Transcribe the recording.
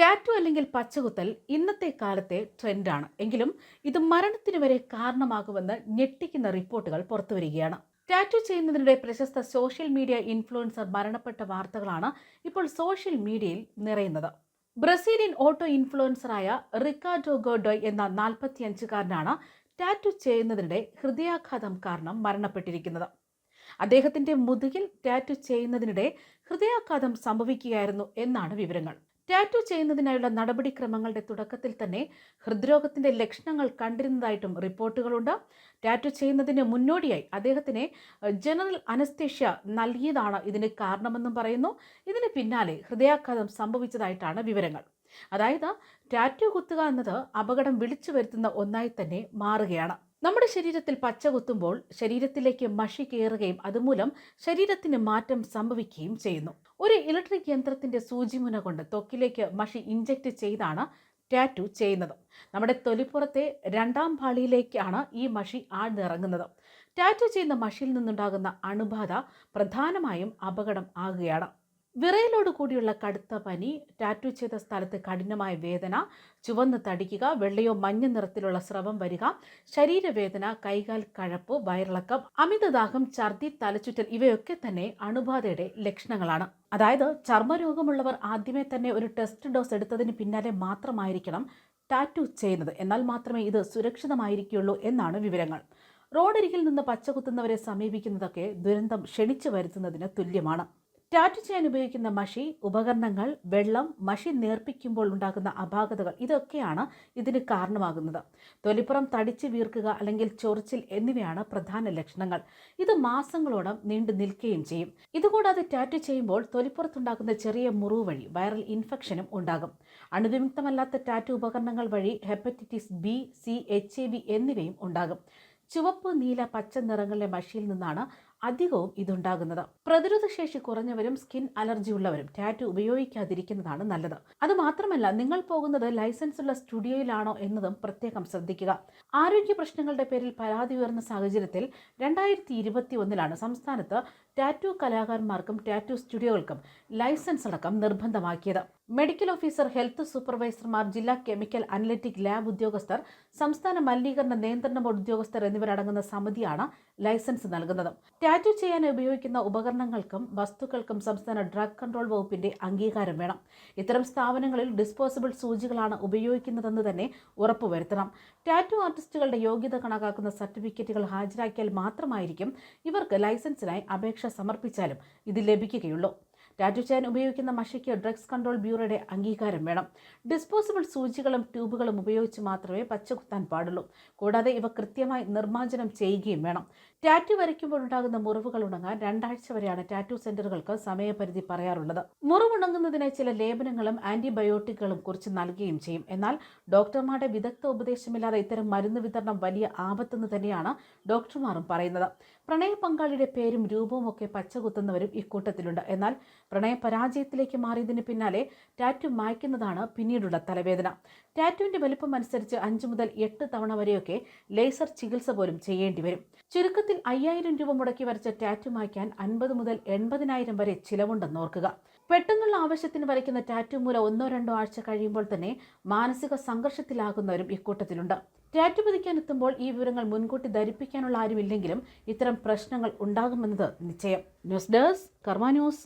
Tattoo അല്ലെങ്കിൽ പച്ചകുത്തൽ ഇന്നത്തെ കാലത്തെ ട്രെൻഡാണ്. എങ്കിലും ഇത് മരണത്തിന് വരെ കാരണമാകുമെന്ന് ഞെട്ടിക്കുന്ന റിപ്പോർട്ടുകൾ പുറത്തുവരികയാണ് ടാറ്റു ചെയ്യുന്നതിനിടെ പ്രശസ്ത സോഷ്യൽ മീഡിയ ഇൻഫ്ലുവൻസർ മരണപ്പെട്ട വാർത്തകളാണ് ഇപ്പോൾ സോഷ്യൽ മീഡിയയിൽ നിറയുന്നത്. ബ്രസീലിയൻ ഓട്ടോ ഇൻഫ്ലുവൻസറായ റിക്കാർഡോ ഗോഡോയ് എന്ന നാൽപ്പത്തിയഞ്ചുകാരനാണ് ടാറ്റു ചെയ്യുന്നതിനിടെ ഹൃദയാഘാതം കാരണം മരണപ്പെട്ടിരിക്കുന്നത്. അദ്ദേഹത്തിന്റെ മുതുകിൽ ടാറ്റു ചെയ്യുന്നതിനിടെ ഹൃദയാഘാതം സംഭവിക്കുകയായിരുന്നു എന്നാണ് വിവരങ്ങൾ. ടാറ്റു ചെയ്യുന്നതിനായുള്ള നടപടിക്രമങ്ങളുടെ തുടക്കത്തിൽ തന്നെ ഹൃദ്രോഗത്തിന്റെ ലക്ഷണങ്ങൾ കണ്ടിരുന്നതായിട്ടും റിപ്പോർട്ടുകളുണ്ട്. ടാറ്റു ചെയ്യുന്നതിന് മുന്നോടിയായി അദ്ദേഹത്തിന് ജനറൽ അനസ്തേഷ്യ നൽകിയതാണ് ഇതിന് കാരണമെന്നും പറയുന്നു. ഇതിന് പിന്നാലെ ഹൃദയാഘാതം സംഭവിച്ചതായിട്ടാണ് വിവരങ്ങൾ. അതായത് ടാറ്റു കുത്തുക എന്നത് അപകടം വിളിച്ചു വരുത്തുന്ന ഒന്നായി തന്നെ മാറുകയാണ്. നമ്മുടെ ശരീരത്തിൽ പച്ച കുത്തുമ്പോൾ ശരീരത്തിലേക്ക് മഷി കയറുകയും അതുമൂലം ശരീരത്തിന് മാറ്റം സംഭവിക്കുകയും ചെയ്യുന്നു. ഒരു ഇലക്ട്രിക് യന്ത്രത്തിന്റെ സൂചിമുന കൊണ്ട് തൊക്കിലേക്ക് മഷി ഇഞ്ചക്ട് ചെയ്താണ് ടാറ്റു ചെയ്യുന്നത്. നമ്മുടെ തൊലിപ്പുറത്തെ രണ്ടാം പാളിയിലേക്കാണ് ഈ മഷി ആഴ്ന്നിറങ്ങുന്നത്. ടാറ്റു ചെയ്യുന്ന മഷിയിൽ നിന്നുണ്ടാകുന്ന അണുബാധ പ്രധാനമായും അപകടം ആകുകയാണ്. വിറയലോട് കൂടിയുള്ള കടുത്ത പനി ടാറ്റു ചെയ്ത സ്ഥലത്ത് കഠിനമായ വേദന ചുവന്ന് തടിക്കുക വെള്ളയോ മഞ്ഞ നിറത്തിലുള്ള സ്രവം വരിക ശരീരവേദന കൈകാൽ കഴപ്പ് വയറിളക്കം അമിതദാഹം ഛർദി തലച്ചുറ്റൽ ഇവയൊക്കെ തന്നെ അണുബാധയുടെ ലക്ഷണങ്ങളാണ്. അതായത് ചർമ്മരോഗമുള്ളവർ ആദ്യമേ തന്നെ ഒരു ടെസ്റ്റ് ഡോസ് എടുത്തതിന് പിന്നാലെ മാത്രമായിരിക്കണം ടാറ്റു ചെയ്യുന്നത്. എന്നാൽ മാത്രമേ ഇത് സുരക്ഷിതമായിരിക്കുള്ളൂ എന്നാണ് വിവരങ്ങൾ. റോഡരികിൽ നിന്ന് പച്ചകുത്തുന്നവരെ സമീപിക്കുന്നതൊക്കെ ദുരന്തം ക്ഷണിച്ചു വരുത്തുന്നതിന് തുല്യമാണ്. ടാറ്റു ചെയ്യാൻ ഉപയോഗിക്കുന്ന മഷി ഉപകരണങ്ങൾ വെള്ളം മഷി നേർപ്പിക്കുമ്പോൾ ഉണ്ടാകുന്ന അപാകതകൾ ഇതൊക്കെയാണ് ഇതിന് കാരണമാകുന്നത്. തൊലിപ്പുറം തടിച്ചു വീർക്കുക അല്ലെങ്കിൽ ചൊറിച്ചിൽ എന്നിവയാണ് പ്രധാന ലക്ഷണങ്ങൾ. ഇത് മാസങ്ങളോളം നീണ്ടു നിൽക്കുകയും ചെയ്യും. ഇതുകൂടാതെ ടാറ്റു ചെയ്യുമ്പോൾ തൊലിപ്പുറത്തുണ്ടാകുന്ന ചെറിയ മുറിവ് വഴി വൈറൽ ഇൻഫെക്ഷനും ഉണ്ടാകും. അണുവിമുക്തമല്ലാത്ത ടാറ്റു ഉപകരണങ്ങൾ വഴി hepatitis B C H A V എന്നിവയും ഉണ്ടാകും. ചുവപ്പ് നീല പച്ച നിറങ്ങളിലെ മഷിയിൽ നിന്നാണ് അധികവും ഇതുണ്ടാകുന്നത്. പ്രതിരോധശേഷി കുറഞ്ഞവരും സ്കിൻ അലർജി ഉള്ളവരും ടാറ്റു ഉപയോഗിക്കാതിരിക്കുന്നതാണ് നല്ലത്. അത് മാത്രമല്ല നിങ്ങൾ പോകുന്നത് ലൈസൻസ് ഉള്ള സ്റ്റുഡിയോയിലാണോ എന്നതും പ്രത്യേകം ശ്രദ്ധിക്കുക. ആരോഗ്യ പ്രശ്നങ്ങളുടെ പേരിൽ പരാതി ഉയർന്ന സാഹചര്യത്തിൽ രണ്ടായിരത്തി ഇരുപത്തി ഒന്നിലാണ് സംസ്ഥാനത്ത് ടാറ്റു കലാകാരന്മാർക്കും ടാറ്റു സ്റ്റുഡിയോകൾക്കും ലൈസൻസ് അടക്കം നിർബന്ധമാക്കിയത്. മെഡിക്കൽ ഓഫീസർ ഹെൽത്ത് സൂപ്പർവൈസർമാർ ജില്ലാ കെമിക്കൽ അനലറ്റിക് ലാബ് ഉദ്യോഗസ്ഥർ സംസ്ഥാന മലിനീകരണ നിയന്ത്രണ ബോർഡ് ഉദ്യോഗസ്ഥർ എന്നിവരടങ്ങുന്ന സമിതിയാണ് ലൈസൻസ് നൽകുന്നത്. ടാറ്റു ചെയ്യാൻ ഉപയോഗിക്കുന്ന ഉപകരണങ്ങൾക്കും വസ്തുക്കൾക്കും സംസ്ഥാന ഡ്രഗ് കൺട്രോൾ വകുപ്പിന്റെ അംഗീകാരം വേണം. ഇത്തരം സ്ഥാപനങ്ങളിൽ ഡിസ്പോസിബിൾ സൂചികളാണ് ഉപയോഗിക്കുന്നതെന്ന് തന്നെ ഉറപ്പുവരുത്തണം. ടാറ്റു ആർട്ടിസ്റ്റുകളുടെ യോഗ്യത കണക്കാക്കുന്ന സർട്ടിഫിക്കറ്റുകൾ ഹാജരാക്കിയാൽ മാത്രമായിരിക്കും ഇവർക്ക് ലൈസൻസിനായി അപേക്ഷ സമർപ്പിച്ചാലും ഇത് ലഭിക്കുകയുള്ളൂ ചെയ്യാൻ ഉപയോഗിക്കുന്ന മഷിക്ക് ഡ്രഗ്സ് കൺട്രോൾ ബ്യൂറോയുടെ അംഗീകാരം വേണം. ഡിസ്പോസിബിൾ സൂചികളും ട്യൂബുകളും ഉപയോഗിച്ച് മാത്രമേ പച്ചകുത്താൻ പാടുള്ളൂ. കൂടാതെ ഇവ കൃത്യമായി നിർമ്മാർജനം ചെയ്യുകയും വേണം. ടാറ്റു വരയ്ക്കുമ്പോൾ ഉണ്ടാകുന്ന മുറിവുകൾ ഉണങ്ങാൻ രണ്ടാഴ്ച വരെയാണ് ടാറ്റു സെന്ററുകൾക്ക് സമയപരിധി പറയാറുള്ളത്. മുറിവുണങ്ങുന്നതിന് ചില ലേപനങ്ങളും ആന്റിബയോട്ടിക്കുകളും കുറിച്ച് നൽകുകയും ചെയ്യും. എന്നാൽ ഡോക്ടർമാരുടെ വിദഗ്ധ ഉപദേശമില്ലാതെ ഇത്തരം മരുന്ന് വിതരണം വലിയ ആപത്തെന്ന് തന്നെയാണ് ഡോക്ടർമാരും പറയുന്നത്. പ്രണയ പങ്കാളിയുടെ പേരും രൂപവും ഒക്കെ പച്ചകുത്തുന്നവരും ഇക്കൂട്ടത്തിലുണ്ട്. എന്നാൽ പ്രണയ പരാജയത്തിലേക്ക് മാറിയതിന് പിന്നാലെ ടാറ്റു മായ്ക്കുന്നതാണ് പിന്നീടുള്ള തലവേദന. ടാറ്റുവിന്റെ വലുപ്പം അനുസരിച്ച് അഞ്ചു മുതൽ എട്ട് തവണ വരെയൊക്കെ ലേസർ ചികിത്സ പോലും ചെയ്യേണ്ടി വരും. ചുരുക്കത്തിൽ അയ്യായിരം രൂപ മുടക്കി വരച്ച ടാറ്റു മായ്ക്കാൻ അൻപത് മുതൽ എൺപതിനായിരം വരെ ചിലവുണ്ടെന്ന് ഓർക്കുക. പെട്ടെന്നുള്ള ആവശ്യത്തിന് വരയ്ക്കുന്ന ടാറ്റു മൂല ഒന്നോ രണ്ടോ ആഴ്ച കഴിയുമ്പോൾ തന്നെ മാനസിക സംഘർഷത്തിലാകുന്നവരും ഇക്കൂട്ടത്തിലുണ്ട്. ടാറ്റു പതിക്കാൻ എത്തുമ്പോൾ ഈ വിവരങ്ങൾ മുൻകൂട്ടി ധരിപ്പിക്കാനുള്ള ആരുമില്ലെങ്കിലും ഇത്തരം പ്രശ്നങ്ങൾ ഉണ്ടാകുമെന്നത് നിശ്ചയം. News desk Karma news.